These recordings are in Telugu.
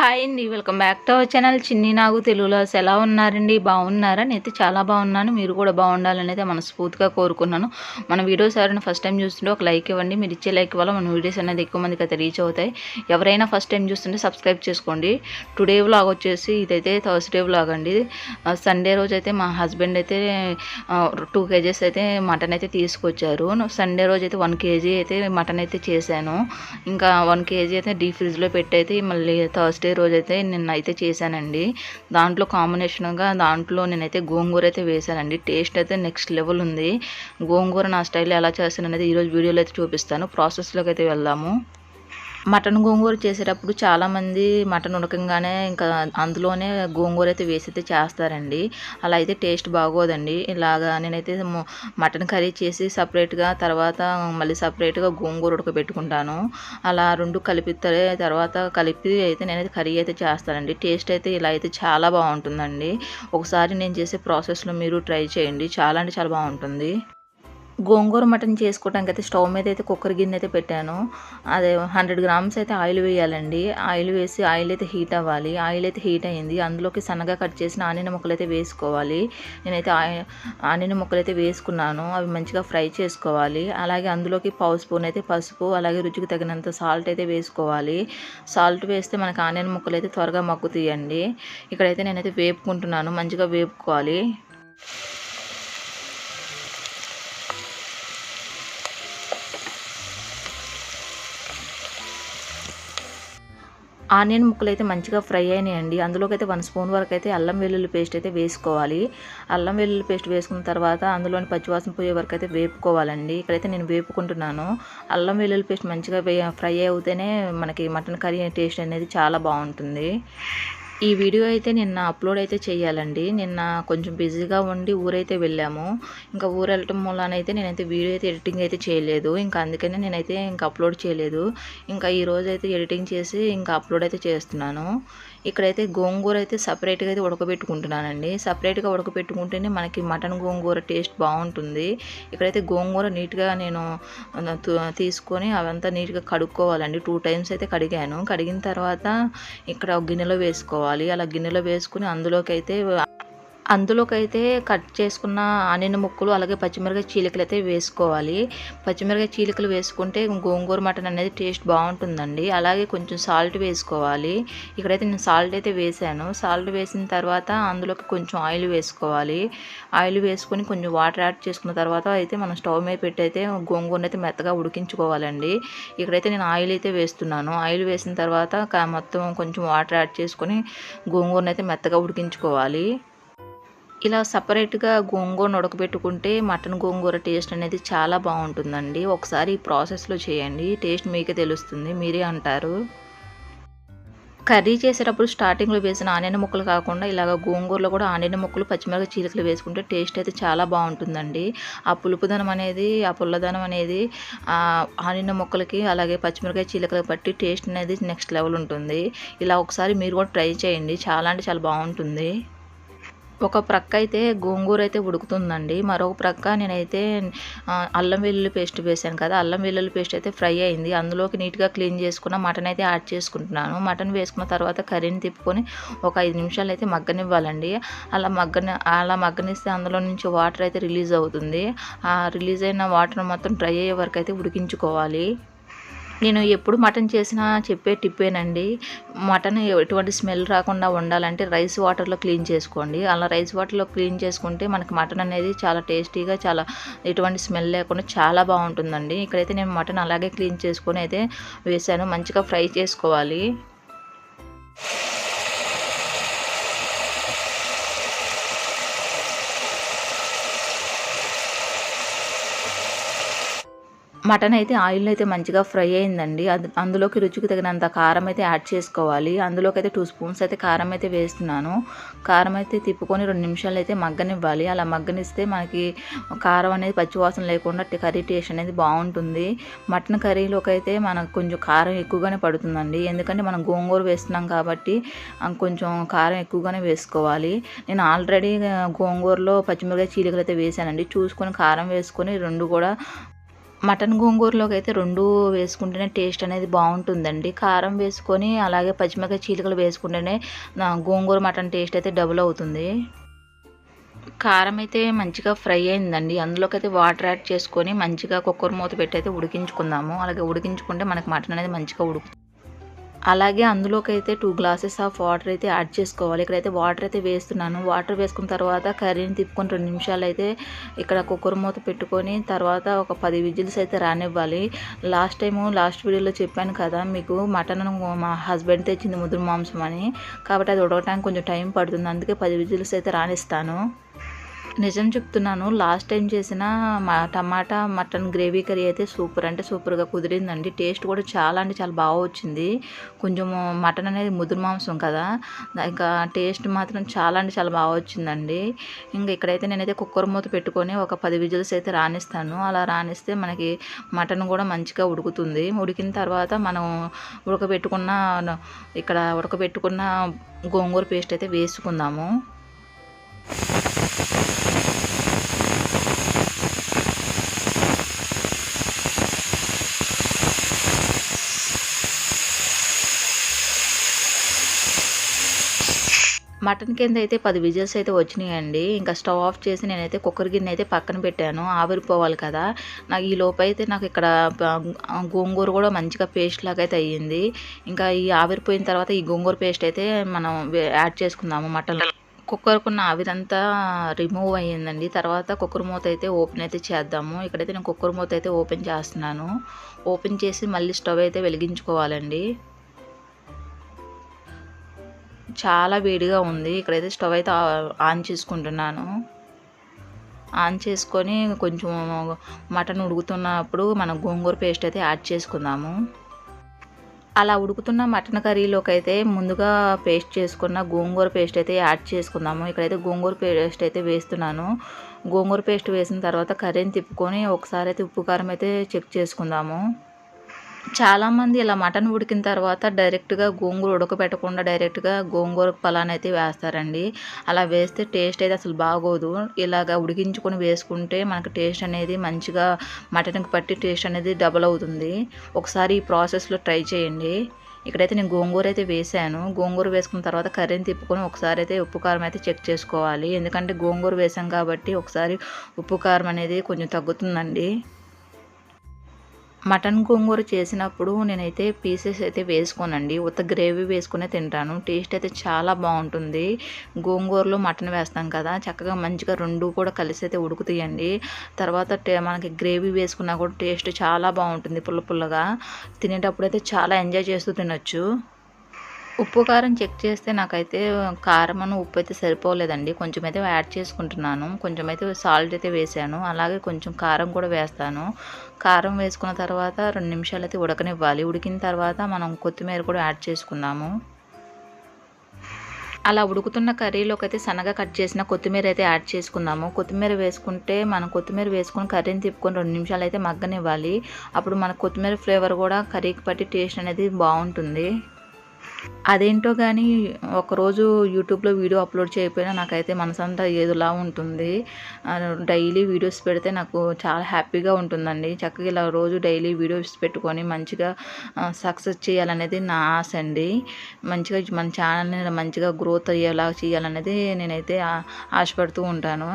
హాయ్ అండి welcome back to our channel. Chinni Nagu తెలుగులో ఎలా ఉన్నారండి? బాగున్నారా? నేనైతే చాలా బాగున్నాను. మీరు కూడా బాగుండాలని అయితే మనస్ఫూర్తిగా కోరుకున్నాను. మన వీడియోస్ ఎవరైనా ఫస్ట్ టైం చూస్తుంటే ఒక లైక్ ఇవ్వండి. మీరు ఇచ్చే లైక్ వల్ల మన వీడియోస్ అనేది ఎక్కువ మందికి అయితే రీచ్ అవుతాయి. ఎవరైనా ఫస్ట్ టైం చూస్తుంటే సబ్స్క్రైబ్ చేసుకోండి. టుడే వ్లాగ్ వచ్చేసి ఇదైతే థర్స్డే వ్లాగ్ అండి. సండే రోజు అయితే మా హస్బెండ్ అయితే టూ కేజెస్ అయితే మటన్ అయితే తీసుకొచ్చారు. సండే రోజు అయితే వన్ కేజీ అయితే మటన్ అయితే చేశాను. ఇంకా వన్ కేజీ అయితే డీప్ ఫ్రిడ్జ్లో పెట్టి అయితే మళ్ళీ థర్స్డే రోజు రోజైతే నిన్న అయితే చేశానండి. దాంట్లో కాంబినేషన్గా దాంట్లో నేనైతే గోంగూర అయితే వేశానండి. టేస్ట్ అయితే నెక్స్ట్ లెవెల్ ఉంది. గోంగూర నా స్టైల్ ఎలా చేస్తాను అనేది ఈరోజు వీడియోలో అయితే చూపిస్తాను. ప్రాసెస్లోకి అయితే వెళ్దాము. మటన్ గోంగూర చేసేటప్పుడు చాలామంది మటన్ ఉడకంగానే ఇంకా అందులోనే గోంగూర అయితే వేసి అయితే చేస్తారండి. అలా అయితే టేస్ట్ బాగోదండి. ఇలాగా నేనైతే మటన్ కర్రీ చేసి సపరేట్గా తర్వాత మళ్ళీ సపరేట్గా గోంగూర ఉడకబెట్టుకుంటాను. అలా రెండు కలిపి తర్వాత కలిపి అయితే నేనైతే కర్రీ అయితే చేస్తానండి. టేస్ట్ అయితే ఇలా అయితే చాలా బాగుంటుందండి. ఒకసారి నేను చేసే ప్రాసెస్లో మీరు ట్రై చేయండి. చాలా అంటే చాలా బాగుంటుంది. గోంగూర మటన్ చేసుకోవడానికి అయితే స్టవ్ మీద అయితే కుక్కర్ గిన్నె అయితే పెట్టాను. అదే హండ్రెడ్ గ్రామ్స్ అయితే ఆయిల్ వేయాలండి. ఆయిల్ వేసి ఆయిల్ అయితే హీట్ అవ్వాలి. ఆయిల్ అయితే హీట్ అయ్యింది. అందులోకి సన్నగా కట్ చేసిన ఆనియన ముక్కలు అయితే వేసుకోవాలి. నేనైతే ఆనియన ముక్కలు అయితే వేసుకున్నాను. అవి మంచిగా ఫ్రై చేసుకోవాలి. అలాగే అందులోకి పావు స్పూన్ అయితే పసుపు అలాగే రుచికి తగినంత సాల్ట్ అయితే వేసుకోవాలి. సాల్ట్ వేస్తే మనకి ఆనియన్ ముక్కలు అయితే త్వరగా మగ్గుతాయండి. ఇక్కడైతే నేనైతే వేపుకుంటున్నాను. మంచిగా వేపుకోవాలి. ఆనియన్ ముక్కలు అయితే మంచిగా ఫ్రై అయినాయండి. అందులోకి అయితే వన్ స్పూన్ వరకు అయితే అల్లం వెల్లుల్లి పేస్ట్ అయితే వేసుకోవాలి. అల్లం వెల్లుల్లి పేస్ట్ వేసుకున్న తర్వాత అందులోని పచ్చివాసన పోయే వరకు అయితే వేపుకోవాలండి. ఇక్కడైతే నేను వేపుకుంటున్నాను. అల్లం వెల్లుల్లి పేస్ట్ మంచిగా ఫ్రై అవుతేనే మనకి మటన్ కర్రీ టేస్ట్ అనేది చాలా బాగుంటుంది. ఈ వీడియో అయితే నిన్న అప్లోడ్ అయితే చేయాలండి. నిన్న కొంచెం బిజీగా ఉండి ఊరైతే వెళ్ళాము. ఇంకా ఊరు వెళ్ళటం మూలనైతే నేనైతే వీడియో అయితే ఎడిటింగ్ అయితే చేయలేదు. ఇంకా అందుకనే నేనైతే ఇంకా అప్లోడ్ చేయలేదు. ఇంకా ఈ రోజు అయితే ఎడిటింగ్ చేసి ఇంకా అప్లోడ్ అయితే చేస్తున్నాను. ఇక్కడైతే గోంగూర అయితే సపరేట్గా అయితే ఉడకబెట్టుకుంటున్నానండి. సపరేట్గా ఉడకబెట్టుకుంటేనే మనకి మటన్ గోంగూర టేస్ట్ బాగుంటుంది. ఇక్కడైతే గోంగూర నీట్గా నేను తీసుకొని అవంతా నీట్గా కడుక్కోవాలండి. టూ టైమ్స్ అయితే కడిగాను. కడిగిన తర్వాత ఇక్కడ గిన్నెలో వేసుకోవాలి. అలా గిన్నెలో వేసుకుని అందులోకి అయితే అందులోకైతే కట్ చేసుకున్న ఆనియన్ ముక్కలు అలాగే పచ్చిమిరకాయ చీలికలు అయితే వేసుకోవాలి. పచ్చిమిరకాయ చీలికలు వేసుకుంటే గోంగూర మటన్ అనేది టేస్ట్ బాగుంటుందండి. అలాగే కొంచెం సాల్ట్ వేసుకోవాలి. ఇక్కడైతే నేను సాల్ట్ అయితే వేసాను. సాల్ట్ వేసిన తర్వాత అందులోకి కొంచెం ఆయిల్ వేసుకోవాలి. ఆయిల్ వేసుకొని కొంచెం వాటర్ యాడ్ చేసుకున్న తర్వాత అయితే మనం స్టవ్ మీద పెట్టి అయితే గోంగూరని అయితే మెత్తగా ఉడికించుకోవాలండి. ఇక్కడైతే నేను ఆయిల్ అయితే వేస్తున్నాను. ఆయిల్ వేసిన తర్వాత మొత్తం కొంచెం వాటర్ యాడ్ చేసుకొని గోంగూరని అయితే మెత్తగా ఉడికించుకోవాలి. ఇలా సపరేట్గా గోంగూరను ఉడకబెట్టుకుంటే మటన్ గోంగూర టేస్ట్ అనేది చాలా బాగుంటుందండి. ఒకసారి ఈ ప్రాసెస్లో చేయండి. టేస్ట్ మీకే తెలుస్తుంది. మీరే అంటారు. కర్రీ చేసేటప్పుడు స్టార్టింగ్లో వేసిన ఆనియన్ ముక్కలు కాకుండా ఇలాగ గోంగూరలో కూడా ఆనియన్ ముక్కలు పచ్చిమిరపకాయ చీలికలు వేసుకుంటే టేస్ట్ అయితే చాలా బాగుంటుందండి. ఆ పులుపుదనం అనేది ఆ పుల్లదనం అనేది ఆనియన్ ముక్కలకి అలాగే పచ్చిమిరపకాయ చీలికలు బట్టి టేస్ట్ అనేది నెక్స్ట్ లెవెల్ ఉంటుంది. ఇలా ఒకసారి మీరు కూడా ట్రై చేయండి. చాలా అంటే చాలా బాగుంటుంది. ఒక ప్రక్క అయితే గోంగూర అయితే ఉడుకుతుందండి. మరొక ప్రక్క నేనైతే అల్లం వెల్లుల్లి పేస్ట్ వేసాను కదా అల్లం వెల్లుల్లి పేస్ట్ అయితే ఫ్రై అయింది. అందులోకి నీట్గా క్లీన్ చేసుకున్న మటన్ అయితే యాడ్ చేసుకుంటున్నాను. మటన్ వేసుకున్న తర్వాత కర్రీని తిప్పుకొని ఒక ఐదు నిమిషాలు అయితే మగ్గనివ్వాలండి. అలా మగ్గని అలా మగ్గనిస్తే అందులో నుంచి వాటర్ అయితే రిలీజ్ అవుతుంది. ఆ రిలీజ్ అయిన వాటర్ మొత్తం డ్రై అయ్యే వరకు అయితే ఉడికించుకోవాలి. నేను ఎప్పుడు మటన్ చేసినా చెప్పే టిప్పేనండి. మటన్ ఎటువంటి స్మెల్ రాకుండా ఉండాలంటే రైస్ వాటర్లో క్లీన్ చేసుకోండి. అలా రైస్ వాటర్లో క్లీన్ చేసుకుంటే మనకి మటన్ అనేది చాలా టేస్టీగా చాలా ఎటువంటి స్మెల్ లేకుండా చాలా బాగుంటుందండి. ఇక్కడైతే నేను మటన్ అలాగే క్లీన్ చేసుకొని అయితే వేసాను. మంచిగా ఫ్రై చేసుకోవాలి. మటన్ అయితే ఆయిల్ అయితే మంచిగా ఫ్రై అయిందండి. అందులోకి రుచికి తగినంత కారం అయితే యాడ్ చేసుకోవాలి. అందులోకి అయితే టూ స్పూన్స్ అయితే కారం అయితే వేస్తున్నాను. కారం అయితే తిప్పుకొని రెండు నిమిషాలు అయితే మగ్గనివ్వాలి. అలా మగ్గనిస్తే మనకి కారం అనేది పచ్చివాసన లేకుండా కర్రీ టేస్ట్ అనేది బాగుంటుంది. మటన్ కర్రీలోకి అయితే మనకు కొంచెం కారం ఎక్కువగానే పడుతుందండి. ఎందుకంటే మనం గోంగూర వేస్తున్నాం కాబట్టి కొంచెం కారం ఎక్కువగానే వేసుకోవాలి. నేను ఆల్రెడీ గోంగూరలో పచ్చిమిరకాయ చీలికలు అయితే వేసానండి. చూసుకొని కారం వేసుకొని రెండు కూడా మటన్ గోంగూరలోకి అయితే రెండు వేసుకుంటేనే టేస్ట్ అనేది బాగుంటుందండి. కారం వేసుకొని అలాగే పచ్చిమిరపకాయ చీలికలు వేసుకుంటేనే గోంగూర మటన్ టేస్ట్ అయితే డబుల్ అవుతుంది. కారం అయితే మంచిగా ఫ్రై అయిందండి. అందులోకి అయితే వాటర్ యాడ్ చేసుకొని మంచిగా కుక్కర్ మూత పెట్టి అయితే ఉడికించుకుందాము. అలాగే ఉడికించుకుంటే మనకి మటన్ అనేది మంచిగా ఉడుకు అలాగే అందులోకి అయితే టూ గ్లాసెస్ ఆఫ్ వాటర్ అయితే యాడ్ చేసుకోవాలి. ఇక్కడైతే వాటర్ అయితే వేస్తున్నాను. వాటర్ వేసుకున్న తర్వాత కర్రీని తిప్పుకొని రెండు నిమిషాలు అయితే ఇక్కడ కుక్కర్ మూత పెట్టుకొని తర్వాత ఒక పది విజిల్స్ అయితే రానివ్వాలి. లాస్ట్ టైము లాస్ట్ వీడియోలో చెప్పాను కదా మీకు మటన్ మా హస్బెండ్ తెచ్చింది ముదురు మాంసం అని. కాబట్టి అది ఉడకటానికి కొంచెం టైం పడుతుంది. అందుకే పది విజిల్స్ అయితే రానిస్తాను. నిజం చెప్తున్నాను. లాస్ట్ టైం చేసిన మా టమాటా మటన్ గ్రేవీ కర్రీ అయితే సూపర్. అంటే సూపర్గా కుదిరిందండి. టేస్ట్ కూడా చాలా అంటే చాలా బాగా వచ్చింది. కొంచెం మటన్ అనేది ముదురు మాంసం కదా. ఇంకా టేస్ట్ మాత్రం చాలా అంటే చాలా బాగా వచ్చిందండి. ఇంకా ఇక్కడైతే నేనైతే కుక్కర్ మూత పెట్టుకొని ఒక పది విజిల్స్ అయితే రాణిస్తాను అలా రాణిస్తే మనకి మటన్ కూడా మంచిగా ఉడుకుతుంది. ఉడికిన తర్వాత మనం ఉడకబెట్టుకున్న ఇక్కడ ఉడకబెట్టుకున్న గోంగూర పేస్ట్ అయితే వేసుకుందాము. మటన్ కింద అయితే పది విజిల్స్ అయితే వచ్చినాయండి. ఇంకా స్టవ్ ఆఫ్ చేసి నేనైతే కుక్కర్ గిన్నె అయితే పక్కన పెట్టాను. ఆవిరిపోవాలి కదా. నాకు ఈ లోపు అయితే నాకు ఇక్కడ గోంగూర కూడా మంచిగా పేస్ట్ లాగా అయితే అయ్యింది. ఇంకా ఈ ఆవిరిపోయిన తర్వాత ఈ గోంగూర పేస్ట్ అయితే మనం యాడ్ చేసుకుందాము మటన్ కుక్కర్కున్న ఆవిరంతా రిమూవ్ అయ్యిందండి. తర్వాత కుక్కర్ మూత అయితే ఓపెన్ అయితే చేద్దాము. ఇక్కడైతే నేను కుక్కర్ మూత అయితే ఓపెన్ చేస్తున్నాను. ఓపెన్ చేసి మళ్ళీ స్టవ్ అయితే వెలిగించుకోవాలండి. చాలా వేడిగా ఉంది. ఇక్కడైతే స్టవ్ అయితే ఆన్ చేసుకుంటున్నాను. ఆన్ చేసుకొని కొంచెం మటన్ ఉడుకుతున్నప్పుడు మనం గోంగూర పేస్ట్ అయితే యాడ్ చేసుకుందాము. అలా ఉడుకుతున్న మటన్ కర్రీలోకి అయితే ముందుగా పేస్ట్ చేసుకున్న గోంగూర పేస్ట్ అయితే యాడ్ చేసుకుందాము. ఇక్కడైతే గోంగూర పేస్ట్ అయితే వేస్తున్నాను. గోంగూర పేస్ట్ వేసిన తర్వాత కర్రీని తిప్పుకొని ఒకసారి అయితే ఉప్పు కారం అయితే చెక్ చేసుకుందాము. చాలామంది ఇలా మటన్ ఉడికిన తర్వాత డైరెక్ట్గా గోంగూర ఉడకబెట్టకుండా డైరెక్ట్గా గోంగూర పలాన్ అయితే వేస్తారండి. అలా వేస్తే టేస్ట్ అయితే అసలు బాగోదు. ఇలాగ ఉడికించుకొని వేసుకుంటే మనకు టేస్ట్ అనేది మంచిగా మటన్కి పట్టి టేస్ట్ అనేది డబల్ అవుతుంది. ఒకసారి ఈ ప్రాసెస్లో ట్రై చేయండి. ఇక్కడైతే నేను గోంగూర అయితే వేసాను. గోంగూర వేసుకున్న తర్వాత కర్రీని తిప్పుకొని ఒకసారి అయితే ఉప్పు కారం అయితే చెక్ చేసుకోవాలి. ఎందుకంటే గోంగూర వేసాం కాబట్టి ఒకసారి ఉప్పు కారం అనేది కొంచెం తగ్గుతుందండి. మటన్ గోంగూర చేసినప్పుడు నేనైతే పీసెస్ అయితే వేసుకోనండి. ఉత్త గ్రేవీ వేసుకునే తింటాను. టేస్ట్ అయితే చాలా బాగుంటుంది. గోంగూరలో మటన్ వేస్తాం కదా చక్కగా మంచిగా రెండు కూడా కలిసి అయితే ఉడుకుతాయండి. తర్వాత మనకి గ్రేవీ వేసుకున్నా కూడా టేస్ట్ చాలా బాగుంటుంది పుల్ల పుల్లగా. తినేటప్పుడు అయితే చాలా ఎంజాయ్ చేస్తూ తినొచ్చు. ఉప్పు కారం చెక్ చేస్తే నాకైతే కారం ఉప్పు అయితే సరిపోలేదండి. కొంచెం అయితే యాడ్ చేసుకుంటున్నాను. కొంచెం అయితే సాల్ట్ అయితే వేసాను. అలాగే కొంచెం కారం కూడా వేస్తాను. కారం వేసుకున్న తర్వాత రెండు నిమిషాలు అయితే ఉడకనివ్వాలి. ఉడికిన తర్వాత మనం కొత్తిమీర కూడా యాడ్ చేసుకుందాము. అలా ఉడుకుతున్న కర్రీలోకి అయితే సన్నగా కట్ చేసిన కొత్తిమీర అయితే యాడ్ చేసుకుందాము. కొత్తిమీర వేసుకుంటే మనం కొత్తిమీర వేసుకుని కర్రీని తిప్పుకొని రెండు నిమిషాలు అయితే మగ్గనివ్వాలి. అప్పుడు మన కొత్తిమీర ఫ్లేవర్ కూడా కర్రీకి పట్టి టేస్ట్ అనేది బాగుంటుంది. అదేంటో కానీ ఒకరోజు యూట్యూబ్లో వీడియో అప్లోడ్ చేయకపోయినా నాకైతే మనసంతా ఏదోలా ఉంటుంది. డైలీ వీడియోస్ పెడితే నాకు చాలా హ్యాపీగా ఉంటుందండి. చక్కగా ఇలా రోజు డైలీ వీడియోస్ పెట్టుకొని మంచిగా సక్సెస్ చేయాలనేది నా ఆశ అండి మంచిగా మన ఛానల్ని మంచిగా గ్రోత్ అయ్యేలా చేయాలనేది నేనైతే ఆశపడుతూ ఉంటాను.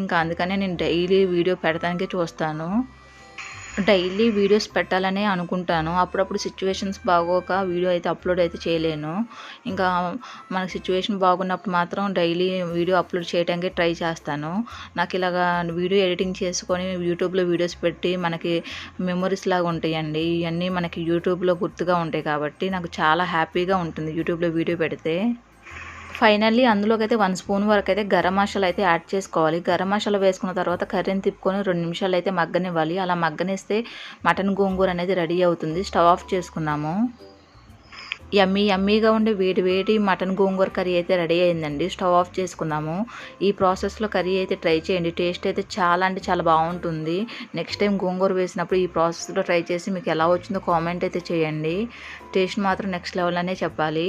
ఇంకా అందుకనే నేను డైలీ వీడియో పెడతానికే చూస్తాను. డైలీ వీడియోస్ పెట్టాలనే అనుకుంటాను. అప్పుడప్పుడు సిచ్యువేషన్స్ బాగోక వీడియో అయితే అప్లోడ్ అయితే చేయలేను. ఇంకా మనకు సిచ్యువేషన్ బాగున్నప్పుడు మాత్రం డైలీ వీడియో అప్లోడ్ చేయడానికి ట్రై చేస్తాను. నాకు ఇలాగా వీడియో ఎడిటింగ్ చేసుకొని యూట్యూబ్లో వీడియోస్ పెట్టి మనకి మెమొరీస్ లాగా ఉంటాయండి. ఇవన్నీ మనకి యూట్యూబ్లో గుర్తుగా ఉంటాయి కాబట్టి నాకు చాలా హ్యాపీగా ఉంటుంది యూట్యూబ్లో వీడియో పెడితే. ఫైనల్లీ అందులోకి అయితే వన్ స్పూన్ వరకు అయితే గరం మసాలా అయితే యాడ్ చేసుకోవాలి. గరం మసాలా వేసుకున్న తర్వాత కర్రీని తిప్పుకొని రెండు నిమిషాలు అయితే మగ్గనివ్వాలి. అలా మగ్గనిస్తే మటన్ గోంగూర అనేది రెడీ అవుతుంది. స్టవ్ ఆఫ్ చేసుకున్నాము యమ్మీ యమ్మీగా ఉండే వేడి వేడి మటన్ గోంగూర కర్రీ అయితే రెడీ అయిందండి. స్టవ్ ఆఫ్ చేసుకున్నాము ఈ ప్రాసెస్లో కర్రీ అయితే ట్రై చేయండి. టేస్ట్ అయితే చాలా అంటే చాలా బాగుంటుంది. నెక్స్ట్ టైం గోంగూర వేసినప్పుడు ఈ ప్రాసెస్లో ట్రై చేసి మీకు ఎలా వచ్చిందో కామెంట్ అయితే చేయండి. టేస్ట్ మాత్రం నెక్స్ట్ లెవెల్ అనే చెప్పాలి.